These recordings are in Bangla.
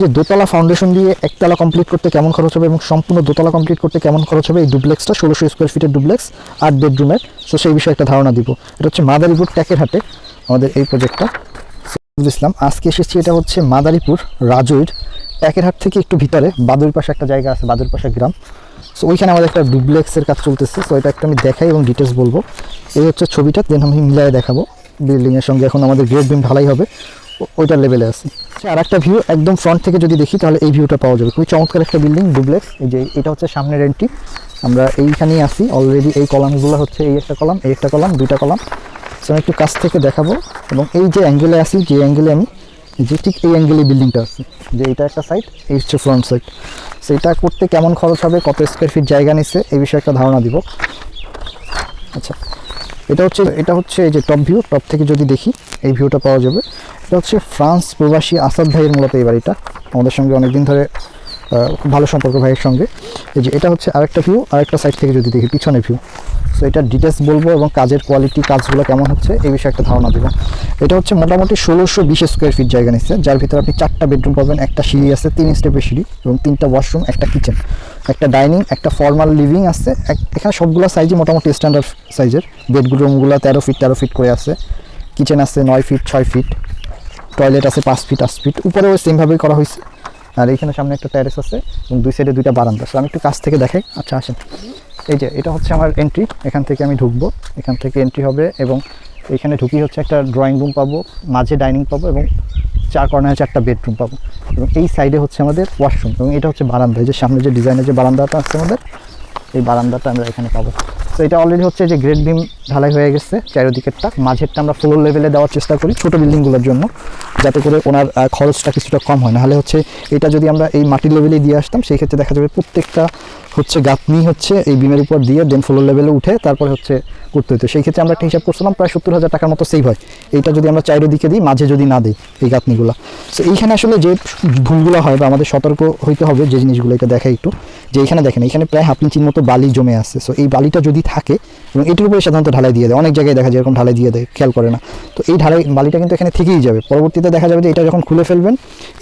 যে দোতলা ফাউন্ডেশন দিয়ে একতলা কমপ্লিট করতে কেমন খরচ হবে এবং সম্পূর্ণ দোতলা কমপ্লিট করতে কেমন খরচ হবে এই ডুপ্লেক্সটা ষোলোশো স্কোয়ার ফিটের ডুপ্লেক্স আট বেডরুমের সো সেই বিষয়ে একটা ধারণা দিব। এটা হচ্ছে মাদারীপুর ট্যাকের হাটে আমাদের এই প্রজেক্টটা ইসলাম, আজকে এসেছি এটা হচ্ছে মাদারীপুর রাজৈর ট্যাকের হাট থেকে একটু ভিতরে। বাদুর পাশে একটা জায়গা আছে বাদুর পাশে গ্রাম। সো ওইখানে আমাদের একটা ডুপ্লেক্সের কাজ চলতেছে। সো এটা একটু আমি দেখাই এবং ডিটেলস বলব। এই হচ্ছে ছবিটা, দেন আমি মিলাই দেখাবো। বিল্ডিংয়ের সঙ্গে এখন আমাদের গ্রেড বিম ঢালাই হবে। ওইটার লেভেলে আছে। আর একটা ভিউ একদম ফ্রন্ট থেকে যদি দেখি, তাহলে এই ভিউটা পাওয়া যাবে। খুবই চমৎকার একটা বিল্ডিং ডুপ্লেক্স এই যে, এটা হচ্ছে সামনের এন্ট্রি আমরা এইখানেই আসি অলরেডি এই কলামগুলো হচ্ছে এই একটা কলাম এই একটা কলাম দুইটা কলাম সো আমি একটু কাছ থেকে দেখাবো। এবং এই যে অ্যাঙ্গেলে আসি যে অ্যাঙ্গেলে আমি যে ঠিক এই অ্যাঙ্গেলে বিল্ডিংটা আছে। যে এটা একটা সাইড এই হচ্ছে ফ্রন্ট সাইড সো এটা করতে কেমন খরচ হবে, কত স্কোয়ার ফিট জায়গা নিচ্ছে, এই বিষয়ে একটা ধারণা দিব। আচ্ছা এটা হচ্ছে এটা হচ্ছে এই যে টপ ভিউ টপ থেকে যদি দেখি, এই ভিউটা পাওয়া যাবে। এটা হচ্ছে ফ্রান্স প্রবাসী আসাদ ভাইয়ের মূলত এই বাড়িটা, আমাদের সঙ্গে অনেকদিন ধরে খুব ভালো সম্পর্ক ভাইয়ের সঙ্গে। এই যে এটা হচ্ছে আরেকটা ভিউ আরেকটা সাইড থেকে যদি দেখি পিছনে ভিউ সো এটা ডিটেলস বলব এবং কাজের কোয়ালিটি কাজগুলো কেমন হচ্ছে, এই বিষয়ে একটা ধারণা দেবো। এটা হচ্ছে মোটামুটি ষোলোশো বিশ স্কোয়ার ফিট জায়গা নিচ্ছে যার ভিতরে আপনি চারটা বেডরুম পাবেন, একটা সিঁড়ি আছে, তিন স্টেপের সিঁড়ি এবং তিনটা ওয়াশরুম একটা কিচেন একটা ডাইনিং একটা ফর্মাল লিভিং আছে। এখানে সবগুলো সাইজই মোটামুটি স্ট্যান্ডার্ড সাইজের বেডরুমগুলো তেরো ফিট তেরো ফিট করে আছে। কিচেন আছে নয় ফিট ছয় ফিট টয়লেট আছে পাঁচ ফিট আট ফিট উপরেও সেমভাবেই করা হয়েছে। আর এইখানে সামনে একটা ট্যারেস আছে এবং দুই সাইডে দুইটা বারান্দা। So, আমি একটু কাছ থেকে দেখাই। আচ্ছা আসেন। এই যে, এটা হচ্ছে আমার এন্ট্রি এখান থেকে আমি ঢুকবো। এখান থেকে এন্ট্রি হবে এবং এখানে ঢুকি হচ্ছে একটা ড্রয়িং রুম পাবো, মাঝে ডাইনিং পাবো এবং চার কর্নারে চারটা বেডরুম পাবো। এবং এই সাইডে হচ্ছে আমাদের ওয়াশরুম এবং এটা হচ্ছে বারান্দা। যে সামনে যে ডিজাইনের যে বারান্দাটা আছে আমাদের, এই বারান্দাটা আমরা এখানে পাবো। তো এটা অলরেডি হচ্ছে যে গ্রেট বিম ঢালাই হয়ে গেছে চারিদিকেরটা। মাঝেরটা আমরা ফ্লোর লেভেলে দেওয়ার চেষ্টা করি ছোটো বিল্ডিংগুলোর জন্য, যাতে করে ওনার খরচটা কিছুটা কম হয়। নাহলে হচ্ছে এটা যদি আমরা এই মাটির লেভেলে দিয়ে আসতাম, সেই ক্ষেত্রে দেখা যাবে প্রত্যেকটা হচ্ছে গাঁথনি হচ্ছে এই বিমের উপর দিয়ে দেন ফ্লোর লেভেলে উঠে, তারপরে হচ্ছে করতে হতো সেই ক্ষেত্রে আমরা একটা হিসাব করছিলাম, প্রায় সত্তর হাজার টাকার মতো সেভ হয়। এইটা যদি আমরা চারিদিকে দিই, মাঝে যদি না দিই এই গাঁথনিগুলো। তো এইখানে আসলে যে ভুলগুলো হয় বা আমাদের সতর্ক হইতে হবে যে জিনিসগুলো, এটা দেখা একটু। যে এখানে দেখেন এখানে প্রায় হাফ ইঞ্চির মতো বালি জমে আসছে সো এই বালিটা যদি থাকে, এবং এটির উপরে সাধারণত ঢালাই দিয়ে দেয়। অনেক জায়গায় দেখা যায় এরকম ঢালাই দিয়ে দেয়, খেয়াল করে না। তো এই ঢালাই বালিটা কিন্তু এখানে থেকেই যাবে। পরবর্তীতে দেখা যাবে যে এটা যখন খুলে ফেলবেন,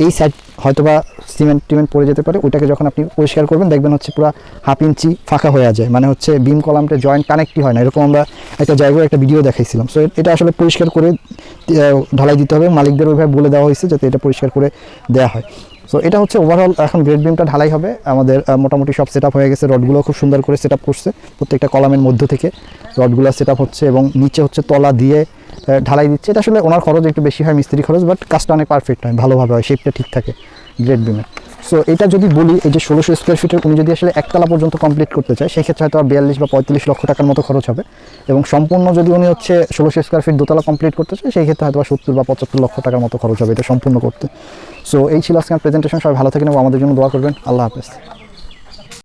এই সাইড হয়তোবা সিমেন্ট টিমেন্ট পড়ে যেতে পারে ওটাকে যখন আপনি পরিষ্কার করবেন, দেখবেন হচ্ছে পুরো হাফ ইঞ্চি ফাঁকা হয়ে যায়। মানে হচ্ছে বিম কলামটা জয়েন্ট কানেক্টই হয় না। এরকম আমরা একটা জায়গায় একটা ভিডিও দেখাইছিলাম। সো এটা আসলে পরিষ্কার করে ঢালাই দিতে হবে। মালিকদের ওইভাবে বলে দেওয়া হয়েছে যাতে এটা পরিষ্কার করে দেওয়া হয়। সো এটা হচ্ছে ওভারঅল এখন গ্রেড বিমটা ঢালাই হবে। আমাদের মোটামুটি সব সেট হয়ে গেছে। রডগুলো খুব সুন্দর করে সেট করছে। প্রত্যেকটা কলামের মধ্য থেকে রডগুলো সেট হচ্ছে এবং নিচে হচ্ছে তলা দিয়ে ঢালাই দিচ্ছে। এটা আসলে ওনার খরচ একটু বেশি হয়, মিস্ত্রি খরচ বাট কাজটা অনেক পারফেক্ট হয়, ভালোভাবে হয় শেপটা ঠিক থাকে গ্রেড বিমে সো এটা যদি বলি, এই যে ষোলোশো স্কোয়ার ফিটের উনি যদি আসলে একতলা পর্যন্ত কমপ্লিট করতে চায়, সেক্ষেত্রে হয়তো আর বিয়াল্লিশ বা পঁয়তাল্লিশ লক্ষ টাকার মতো খরচ হবে। এবং সম্পূর্ণ যদি উনি হচ্ছে ষোলোশো স্কোয়ার ফিট দোতলা কমপ্লিট করতে চায় সেই ক্ষেত্রে হয়তো সত্তর বা পঁচাত্তর লক্ষ টাকার মতো খরচ হবে এটা সম্পূর্ণ করতে। সো এই ছিল আজকে প্রেজেন্টেশন সবাই ভালো থাকেন এবং আমাদের জন্য দোয়া করবেন। আল্লাহ হাফেজ।